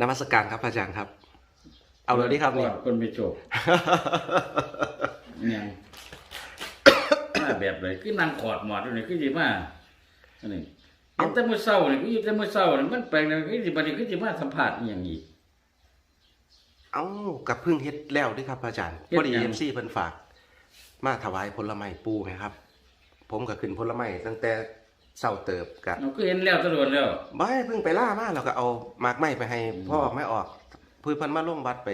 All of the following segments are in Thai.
นมัสการครับพระอาจารย์ครับ เอาเลยดิครับนี่คนไม่โจบเนี่ยมาแบบเลยคือนางขอดหมอดอยู่นี่คือสิมาอันนี้เห็นแต่มื้อเช้านี่คือแต่มื้อเช้านี่มันแปลงเลยคือสิบัดนี้คือสิมาสัมภาษณ์อีหยังอีกเอ้ากับเพึ่งเฮ็ดแล้วเดิครับพระอาจารย์เฮ็ดพอดีหยังเอ็มซีเพิ่นฝาก มาถวายผลไม้ปูไงครับ ผมก็ขึ้นผลไม้ตั้งแต่ เศร้าเติบกับเราก็เห็นแล้วตลอดแล้วบ่ให้เพิ่งไปล่ามาแล้วก็เอาหมากไม้ไปให้พ่อไม่ออกเพื่อเพิ่นมาลงวัดไป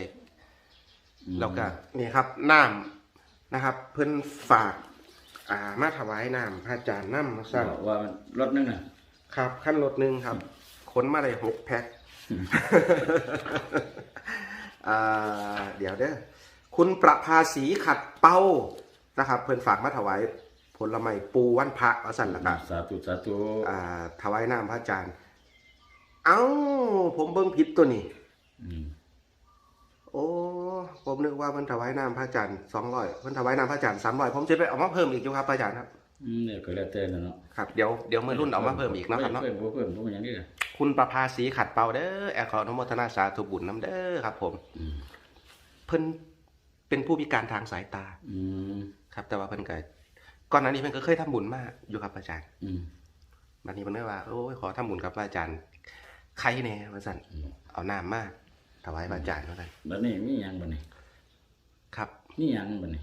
แล้วก็นี่ครับน้ำนะครับ เพิ่นฝาก อ่ามาถวายน้ำพระอาจารย์น้ำมาสั่งบอกว่ามันรถนึงน่ะ ครับขั้นรถหนึ่งครับขนมาได้หกแพ็คอ่าเดี๋ยวเด้อคุณประภาสีขัดเป้านะครับ เพิ่นฝากมาถวาย ผลไม้ปูวันพระเอาสั่นละครับสาธุสาธุอ่าถวายน้ำพระอาจารย์ เอ้า ผมเบิ่งผิดตัวนี้อืมโอ้ผมนึกว่าเพิ่นถวายน้ำพระอาจารย์สองร้อยเพิ่นถวายน้ำพระอาจารย์สามร้อยผมจะไปเอามาเพิ่มอีกอยู่ครับพระอาจารย์ครับอืมเนี่ยก็แล้วแต่นะเนาะครับเดี๋ยวเดี๋ยวมือรุ่นเอามาเพิ่มอีกเนาะครับเนาะเพิ่มเพิ่มเพิ่มเพิ่มอย่างนี้น่ะคุณประภาสีขัดเป่าเด้อแอลขออนุโมทนาสาธุบุญน้ำเด้อครับ ผมอืมเพิ่นเป็นผู้พิการทางสายตาอืมครับ แต่ว่าเพิ่นก็ ก่อนหน้านี้เพิ่นก็เคยทำบุญมาอยู่กับอาจารย์ อืมบัดนี้เพิ่นเลยว่าโอ้ยขอทำบุญกับพระอาจารย์ใครแน่ว่าซั่นอืมเอาน้ำมาถวายพระอาจารย์ว่าซั่นบัดนี้มีหยังบัดนี้ ครับมีหยังบัดนี้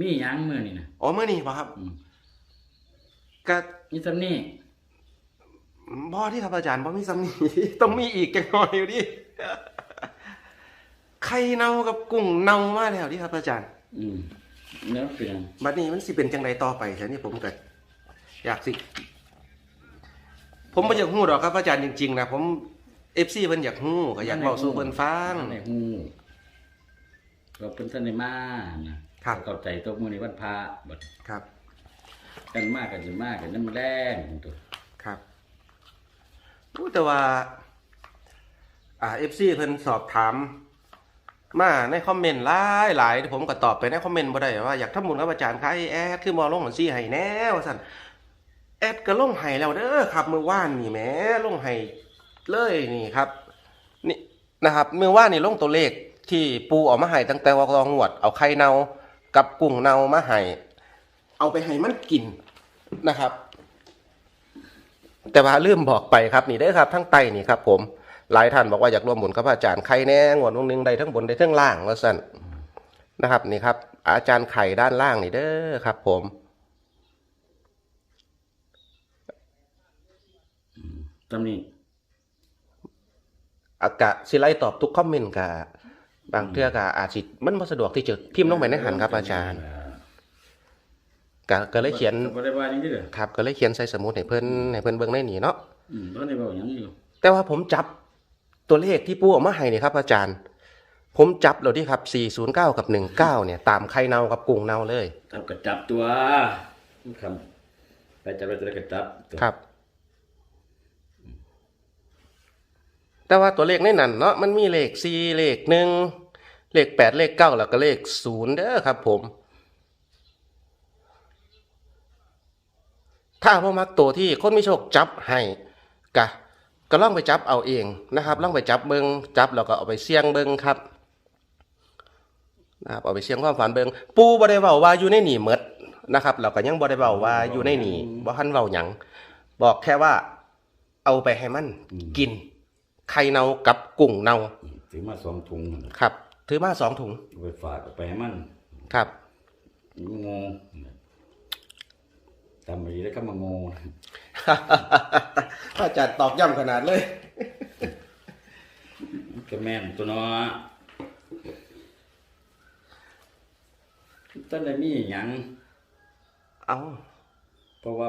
มีหยังมื้อนี่น่ะอ๋อมื้อนี้บ่ครับอืมก็มีซำนี้บ่ที่ครับอาจารย์บ่มีซ้ำนี้ต้องมีอีกจังหน่อยอยู่ดิไข่เน่ากับกุ้งเน่ามาแล้วดิครับอาจารย์ อืม แล้วเป็นหยังบัดนี้มันสิเป็นจังไดต่อไปใช่นี่ผมก็อยากสิ ผมบ่อยากฮู้ดอกครับอาจารย์จริงๆนะผม FC เพิ่นอยากฮู้ก็อยากเว้าสู่เพิ่นฟัง ในฮู้ก็เพิ่นทันได้มานะครับ เข้าใจตกมื้อนี้วันพระบัดครับ กันมากกันสิมากกันนำแรงตัวครับรู้แต่ว่า อ่า FC เพิ่นสอบถาม มาในคอมเมนต์หลายหลายผมก็ตอบไปในคอมเมนต์บ่ได้ว่าอยากทำบุญกับอาจารย์ครับไอ้แอดคือบ่ลงบัญชีให้แน่ว่าซั่นแอดก็ลงให้แล้วเด้อครับมื้อวานนี่แหมลงให้เลยนี่ครับนี่นะครับมื้อวานนี่ลงตัวเลขที่ปูออกมาให้ตั้งแต่ว่ารองวดเอาไข่เน่ากับกุ้งเน่ามาให้เอาไปให้มันกินนะครับ แต่ว่าลืมบอกไปครับนี่เด้อครับทั้งไตนี่ครับ ผม หลายท่านบอกว่าอยากร่วมบุญกับพระอาจารย์ไข่แน่งวดวงหนึงได้ทั้งบนได้ทั้งล่างว่าสั่นนะครับนี่ครับ อาจารย์ไข่ด้านล่างนี่เด้อครับ ผม ตำนี้อากาศสิไลตอบทุกคอมเมนต์กับบางเทื่อก็อาจสิมันบ่สะดวกที่จะพิมพ์ลงไปในหันครับอาจารย์ก็ก็เลยเขียนก็บ่ได้ว่าหยังนี่เด้อครับก็เลยเขียนใส่สมุดให้เพิ่นให้เพิ่นเบิ่งในนี่เนาะอืมบ่ได้เว้าหยังอยู่แต่ว่าผมจับ ตัวเลขที่ปูออกมาให้นี่ครับ อาจารย์ ผมจับแล้วที่ครับ 409 กับ 19 เนี่ย ตามไข่เน่ากับกุ้งเน่าเลยทำกระจับตัวคำไปจับไปตัวกระจับตัวครับ แต่ว่าตัวเลขในนั้นเนาะมันมีเลข 4 เลข1เลข 8 เลข 9 แล้วก็เลข 0 เด้อครับผม ถ้าพ่อมักตัวที่คนมีโชคจับให้กะ ก็ล่องไปจับเอาเองนะครับล่องไปจับเบิงจับแล้วก็เอาไปเสี่ยงเบิงครับนะครับเอาไปเสี่ยงความฝันเบิงปูบ่ได้เว้าว่าอยู่ในหนีหมดนะครับเราก็ยังบ่ได้เว้าว่าอยู่ในหนีบ่ทันเว้าหยังบอกแค่ว่า เอาไปให้มันกินไข่เน่ากับกุ้งเน่าถือมาสองถุงนั่นน่ะครับ ถือมาสองถุงเอาไปฝากเอาไปให้มันครับโงตำไปแล้วก็มาโง อาจารย์ตอบย้ำขนาดเลยก็แม่นตัวเนาะท่านได้มีหยังเอาเพราะว่า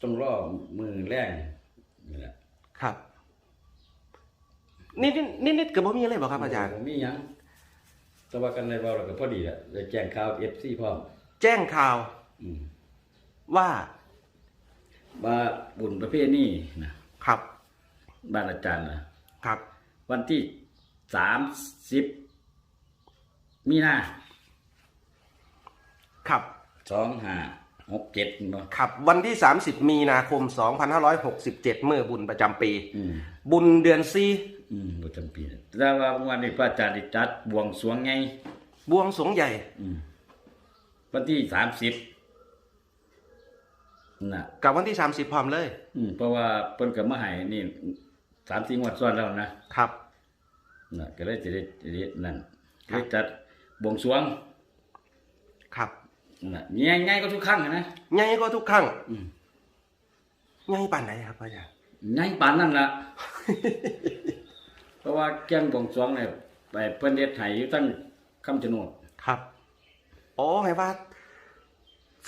ต้องรอมือแรงนี่แหละครับ นิดนิดนิดนิดกับบ่มีอะไรบอกครับอาจารย์บ่มีหยังแต่ว่ากันในเบาเราก็พอดีแหละเลยแจ้งข่าวเอฟซีพร้อมแจ้งข่าวอืมว่า ว่าบุญประเภทนี้นะครับ บ้านอาจารย์นะครับ วันที่สามสิบมีนาครับสองห้าหกเจ็ดเนาะครับ วันที่30มีนาคม2567เมื่อบุญประจำปีอืมบุญเดือนซีอืมประจำปีแต่ว่าวันนี้พระอาจารย์ได้จัดบวงสรวงไง บวงสรวงใหญ่อืมวันที่สามสิบ น่ะกับวันที่30พร้อมเลย อืมเพราะว่าเพิ่นก็มาให้นี่สามสี่งวดซ้อนแล้วนะครับ น่ะก็เลยจะได้จะได้นั่นครับเลยจัดบวงสรวงครับน่ะง่ายง่ายก็ทุกครั้งอะนะใหญ่ก็ทุกครั้งอืมใหญ่ปานไหนครับอาจารย์ง่ายปานนั่นล่ะ เพราะว่าแกงบวงสรวงเนี่ยไปเพิ่นเฮ็ดให้อยู่ตั้งคำชะโนด ครับ โอ้ให้ว่า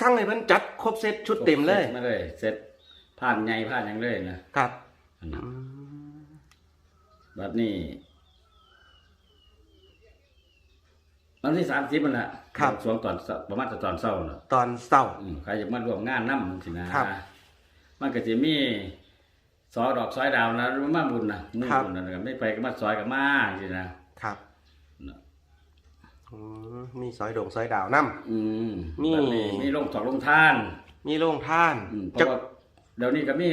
สร้างให้เพิ่นจัดครบเซตชุดเต็มเลย มาเลยเสร็จผ่านไงผ่านหยังเลยนะครับอันนั้นอืมบัดนี้วันที่สามสิบมันละบวงสรวงตอนเช้าประมาณตอนเช้าน่ะ ตอนเศร้า อืมใครอยากมาร่วมงานน้ำสินะครับ มันก็จะมีซอยดอกซอยดาวนะรู้มาบุญนะมุ่งครับบุญนะไม่ไปก็มาซอยกับมาสินะครับน่ะอื มมีซอยโด่งซอยดาวน้อืมมีบัดนี้มีลงถอกลงท่านำมีโรงท่านอืมเพจะราะว่าเดี๋ยวนี้ก็มี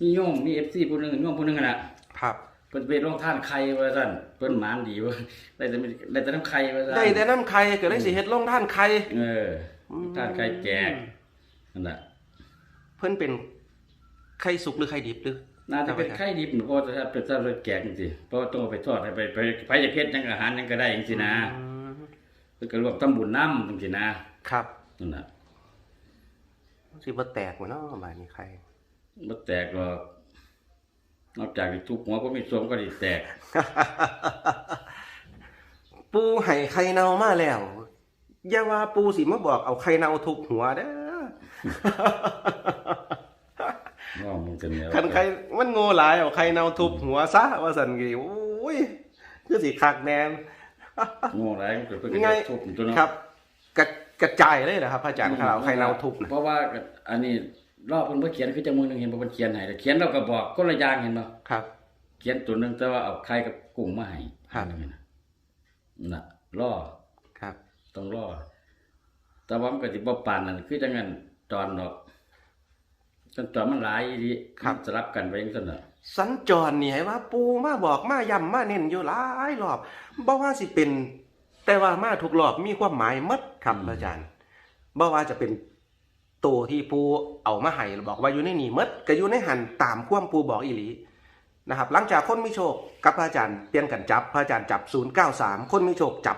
มีโยมมีเอฟซีผู้หนึงโยมผู้หนึงอะนะครับ เพิ่นไปลงท่านไข่ว่าซั่นเพิ่นหมานดีว่าได้แต่ไม่ได้แต่น้ำไข่ว่าซั่น ได้แต่น้ำไข่ก็ได้สิเฮ็ดโรงท่านไข่เอออมท่านไข่แจกนั่นแหละเพิ่นเป็นไข่สุกหรือไข่ดิบหรือ น่าจะเป็นไข่ดิบเพราะว่าถ้าเป็นถ้าเป็นแกงจริงๆเพราะว่าต้องเอาไปทอดให้ไปไปไปจะเพชรยังอาหารยังก็ได้จริงๆนะอืมเพิ่นก็รวมทำบุญน้ำจริงๆนะครับนั่นน่ะสิบ่แตกบ่เนาะบาดนี้ไข่บ่แตกหรอกนอกจากที่ทุบหัวก็มีสวมก็ได้แตก ปูให้ไข่เน่ามาแล้ว อย่าว่าปูสิมาบอกเอาไข่เน่าทุบหัวเด้อ ว่ามึงจะแนวคันไข่มันโง่หลายเอาไข่เน่าทุบหัวซะว่าซั่นกี่โอ้ยคือสิคักแนนโง่หลายมันก็เพิ่นก็ไงจะทุบตัวเนาะครับกระกระจายเลยเหรอครับพระอาจารย์ครับเอาไข่เน่าทุบนะเพราะว่าอันนี้รอบเพิ่นบ่เขียนคือจังมือหนึงเห็นบ่เพิ่นเขียนให้แต่เขียนเราก็บอกคนละอย่างเห็นบ่ครับ เขียนตัวหนึงแต่ว่าเอาไข่กับกุ้งมาให้ครับน่ะล่อครับ ต้องรอแต่ว่ามันก็สิบ่ปานนั่นคือจังนั้นตอนดอก จนตอนมันหลายอีหลีมันสลับกันไปจังซั่นน่ะสัญจรนี่ให้ว่า ปูมาบอกมาย้ำมาเน้นอยู่หลายรอบบ่ว่าสิเป็น แต่ว่ามาทุกรอบมีความหมายหมดครับพระอาจารย์บ่ว่าจะเป็นตัวที่ปูเอามาให้บอกว่าอยู่ในนี่หมดก็อยู่ในหันตามความปูบอกอีหลีนะครับ หลังจากคนมีโชคกับพระอาจารย์เปลี่ยนกันจับพระอาจารย์จับ 093 คนมีโชคจับ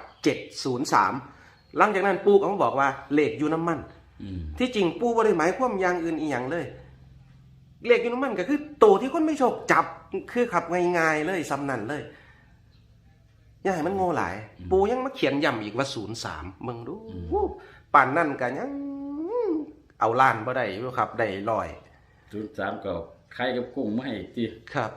703 หลังจากนั้นปูก็มาบอกว่าเลขอยู่น้ำมันอืมที่จริงปูบ่ได้หมายความอย่างอื่นอีหยังเลย เลขอยู่น้ำมันก็คือโตวที่คนไม่โชคจับคือขับง่ายๆเลยซ้ำนั่นเลยอย่าให้มันโง่หลาย ปูยังมาเขียนย้ำอีกว่าศูนย์สามมึงดูวู้ป่านนั่นกันยังเอาล้านบ่ได้อยู่ครับได้ลอย03ก็ไข่กับกุ้งมาให้อีกติครับ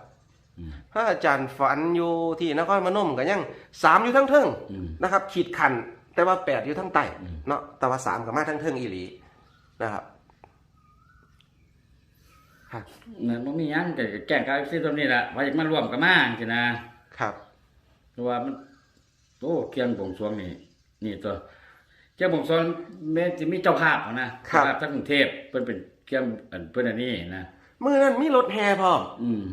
อืมพระอาจารย์ฝันอยู่ที่นครพนมกันยังสามอยู่ทั้งเทิงอืมนะครับ ขีดขันแต่ว่าแปดอยู่ทั้งใต้อืมเนาะแต่ว่าสามกับมาทั้งเทิงอีหลีนะครับ ครับนั่นบ่มีหยังก็แกล้งกายซิตรงนี้ล่ะว่าอยากมาร่วมกับมาจังซี่นะครับ เพราะว่ามันโอ้เกียงบวงสรวงนี่นี่ตัวเกียงบวงสรวงแม้สิมีเจ้าภาพเอานะเจ้าภาพทั้งกรุงเทพเพิ่นเป็นเกียงอันเพิ่นอันนี้นะมื่อนั้นมีรถแห่พร้อมอืม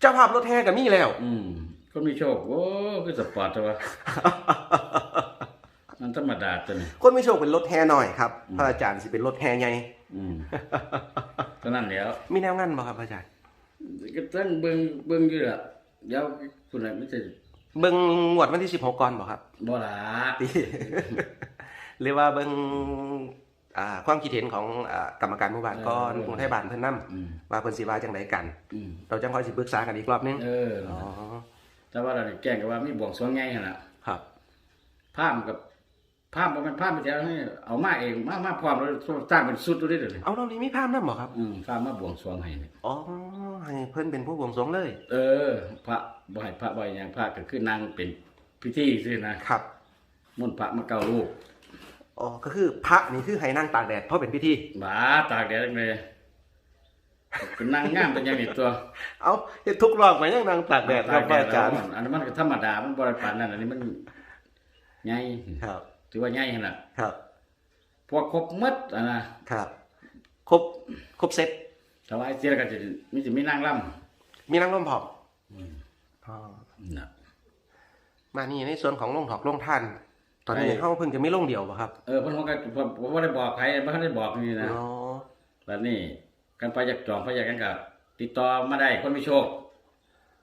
เจ้าภาพรถแห่ก็มีแล้ว อืมคนมีโชคโอ้คือสปอร์ตตัวมันธรรมดาตัวนี้ คนมีโชคเป็นรถแห่หน่อยครับพระอาจารย์สิเป็นรถแห่ใหญ่ อืมเท่านั้นแล้ว มีแนวงั้นบ่ครับพระอาจารย์ ก็ตั้งเบิ่งเบิ่งอยู่ล่ะเดี๋ยวคุณน่ะไม่ใช่เบิ่งงวดวันที่16ก่อนบ่ครับ บ่ล่ะติ หรือว่าเบิ่งอ่าความคิดเห็นของอ่ากรรมการหมู่บ้านก่อนกรุงเทพบ้านเพิ่นนํอืมว่าเพิ่นสิว่าจังไดกัน อืมเราจังค่อยสิปรึกษากันอีกรอบนึงเออ อ๋อแต่ว่าเรานี่แกล้งกับว่ามีบวงสรวงไงหั่นน่ะ ครับภาพกับ ภาพบ่แมันภาพไปแล้วนี่เอามาเองมามาพร้อมแล้วสร้างเป็นสุดตัวนี้เด้อนี่เอาเรานี้มีภาพนํบ่ครับอืมภาพมาบวงสรวงให้นี่อ๋อให้เพิ่นเป็นผู้บวงสรวงเลย เออ พระบ่ให้พระบ่ให้หยังพระก็คือนางเป็นพิธีซื่อนะครับมนต์พระมาเก้ารูปอ๋อก็คือพระนี่คือให้นั่งตากแดดเพราะเป็นพิธีบาตากแดดเลยเป็นนางงามเป็นอยังนี้ตัว เอาเฮ็ดทุกรอบมายังนั่งตากแดดครับพระอาจารย์อันนั้นมันก็ธรรมดามันบริปานนั่นอันนี้มันใหญ่ครับ ถือว่าใหญ่ขนาดครับ พวกครบหมดอะนะครับ ครบ ครบเซตถวายเสียแล้วก็จะมีจะมีนางร่มีนั่งร่มผอมอ๋อำนะมานี่ในส่วนของลงถอกลงท่าน ตอนนี้ไปเขาเพิ่งจะไม่ลงเดียวป่ะครับเออเพิ่นว่าก็ผมผมบ่ได้บอกใครบ่ทันได้บอกนี่นะอ๋อแบบนี้กันไปอยากจองไปอยากกันกับติดต่อมาได้คนมีโชค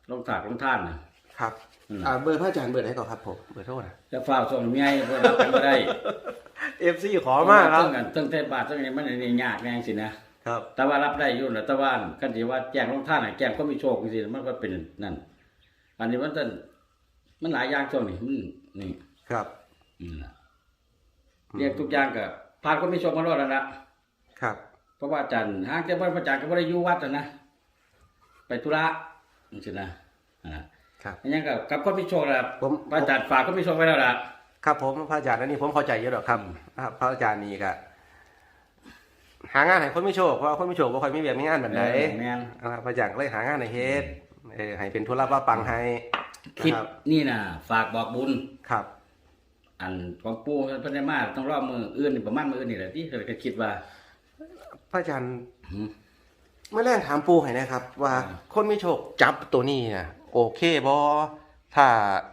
ลงถากลงท่านนะครับ อืมอ่าเบอร์พระอาจารย์เบอร์ไหนก่อนครับผมเบอร์โทษนะจะฝ้าวส่งเมียให้เพิ่นรับกันบ่ได้เอฟซีขอมากครับตั้งกันตั้งแต่บาทตั้งนี้มันนี่ยากแน่สินะครับ แต่ว่ารับได้อยู่นะแต่ว่ากันสิว่าแจ้งลงท่านน่ะแจ้งคนมีโชคจังซี่มันก็เป็นนั่น อันนี้มันต้นมันหลายอย่างช่วงนี้มันนี่ครับอืมน่ะเรียกทุกอย่างก็ผ่านคนมีโชคมารอดแล้วนะครับ เพราะว่าอาจารย์หางแต่ว่าพระอาจารย์ก็บ่ได้อยู่วัดน่ะนะ ไปธุระนี่สินะอ่า ครับอันยังกับกับคนมีโชคแล้วผมพระอาจารย์ฝากคนมีโชคไว้แล้วล่ะครับผมพระอาจารย์อันนี้ผมเข้าใจเยอะหรอกครับครับ พระอาจารย์นี่ก็หางานให้คนไม่โชคเพราะว่าคนไม่โชคบ่ค่อยมีแบบมีงานแบบไหนเออแม่นนะครับพระอาจารย์ก็เลยหางานในเฮ็ดเออให้เป็นธุระว่าปังให้คิดนะครับนี่น่ะ ฝากบอกบุญครับ อันของปู่เพิ่นได้มาต้องรอมืออื่นนี่ประมาณมืออื่นนี่แหละที่ก็คิดว่า พระอาจารย์หืมเมื่อแรกถามปูให้นะครับว่าอ่าคนไม่โชคจับตัวนี้นะ โอเคบอถ้า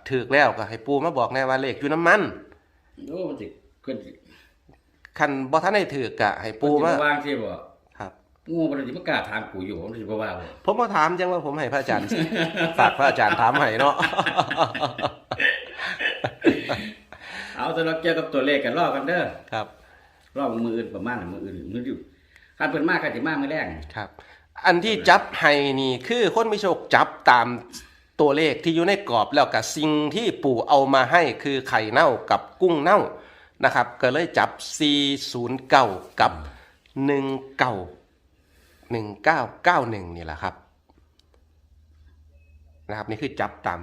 ถือแล้วก็ให้ปูมาบอกแน่ว่าเลขอยู่น้ำมัน โอ้มันสิเพิ่นสิคันบอท่านได้ถือกะให้ปูเพิ่นมาสิบ่วางสิบ่ครับงูมันสิบ่กล้าถามกูอยู่มันสิบ่ว่าบ่ผมมาถามจังว่าผมให้พระอาจารย์ฝากพระอาจารย์ถามให้เนาะเอาสำหรับเกี่ยวกับตัวเลขกันรอกันเด้อครับรอบมืออื่นประมาณมืออื่นมืออยู่คันเพิ่นมากก็สิมามื้อแรงครับ อันที่จับให้นี่คือคนไม่โชคจับตาม ตัวเลขที่อยู่ในกรอบแล้วกับสิ่งที่ปู่เอามาให้คือไข่เน่ากับกุ้งเน่านะครับ ก็เลยจับ 409 กับ 19 1991 นี่แหละครับนะครับนี่คือจับตาม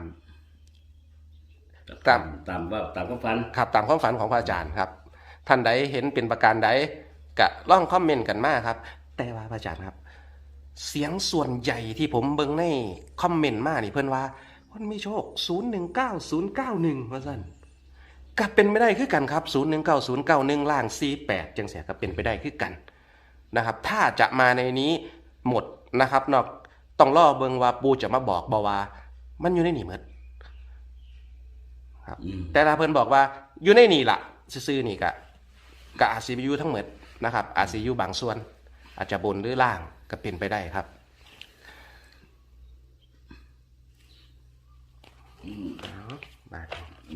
ตามตามว่าตามความฝันครับตามความฝันของพระอาจารย์ครับ ท่านใดเห็นเป็นประการใดกะล่องคอมเมนต์กันมากครับ แต่ว่าพระอาจารย์ครับ เสียงส่วนใหญ่ที่ผมเบิ่งในคอมเมนต์มานี่เพื่อนว่า คนมีโชค 019091ว่าซั่นก็เป็นไม่ได้คือกันครับ 019091ล่าง 48 จังเสียก็เป็นไปได้คือกันนะครับ ถ้าจะมาในนี้หมดนะครับนอกต้องรอเบิ่งว่าปูจะมาบอกบ่ว่า มันอยู่ในนี่หมดอืมแต่ถ้าเพิ่นบอกว่าอยู่ในนี่ล่ะซื่อๆนี่กะกะอาจสิอยู่ทั้งหมดนะครับอาจสิอยู่บางส่วน อาจจะบนหรือล่างก็เป็นไปได้ครับมา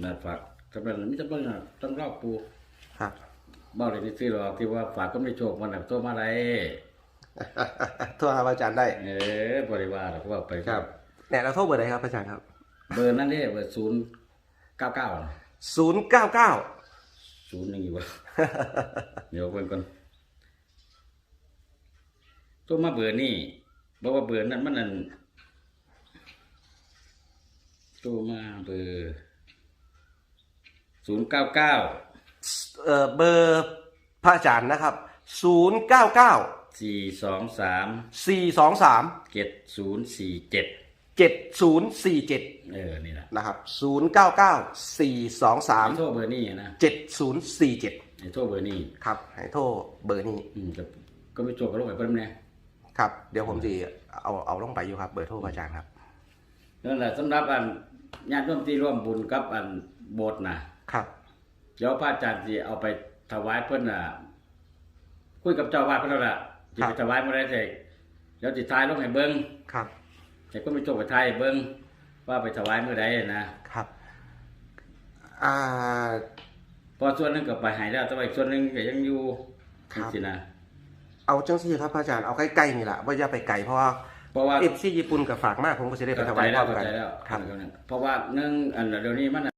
น่าฝากสำหรับมิจะเบิ่งน่ะต้องรอบปูครับบ่ได้ซื้อหรอกที่ว่าฝากก็ไม่โชคมันน่ะโทรมาได้โทรหาอาจารย์ได้ เออบริวารหรอกว่าไปเนี่ยเราโทรเบอร์ไหนครับอาจารย์ครับ เบอร์นั่นเด้เบอร์ศูนย์เก้าเก้าศูนย์เก้าเก้าศูนย์หนึ่งอยู่วะเดี๋ยวเพิ่นก่อน โทรมาเบอร์นี่บอกว่าเบอร์นั้นมันนั่นโทรมาเบอร์ศูนย์เก้าเก้าเอ่อเบอร์พระอาจารย์นะครับศูนย์เก้าเก้าสี่สองสามสี่สองสามเจ็ดศูนย์สี่เจ็ดเจ็ดศูนย์สี่เจ็ดเออ นี่แหละนะครับศูนย์เก้าเก้าสี่สองสามให้โทรเบอร์นี่นะเจ็ดศูนย์สี่เจ็ดให้โทรเบอร์นี่ครับให้โทรเบอร์นี้อืมแต่ก็ไม่โจกก็ลงไปเพิ่มแน่ ครับ เดี๋ยวผมจะเอาเอาลงไปอยู่ครับ เบอร์โทรพระอาจารย์ครับนั่นแหละสำหรับอันญาติร่วมที่ร่วมบุญกับอันโบสถ์นะครับ เดี๋ยวพระอาจารย์สิเอาไปถวายเพิ่นน่ะคุยกับเจ้าวาดเพิ่นแล้วล่ะสิครับไปถวายเมื่อไรเสร็จเดี๋ยวสิทายลงให้เบิ่งครับแต่ก็ไม่โจกไปทายให้เบิ่งว่าไปถวายเมื่อใดนะครับอ่าเพอส่วนหนึงก็ไปให้แล้วแต่ว่าอีกส่วนหนึงก็ยังอยู่ครับสินะ เอาจังซี่ครับพระอาจารย์เอาใกล้ๆนี่แหละว่าอย่าไปไกลเพราะว่าเพราะว่าเอฟซีญี่ปุ่นกับฝากมากผมก็จะได้ไปถวายพร้อมกันเข้าใจแล้วครับเพราะว่าหนึ่งอันเดี๋ยวนี้มัน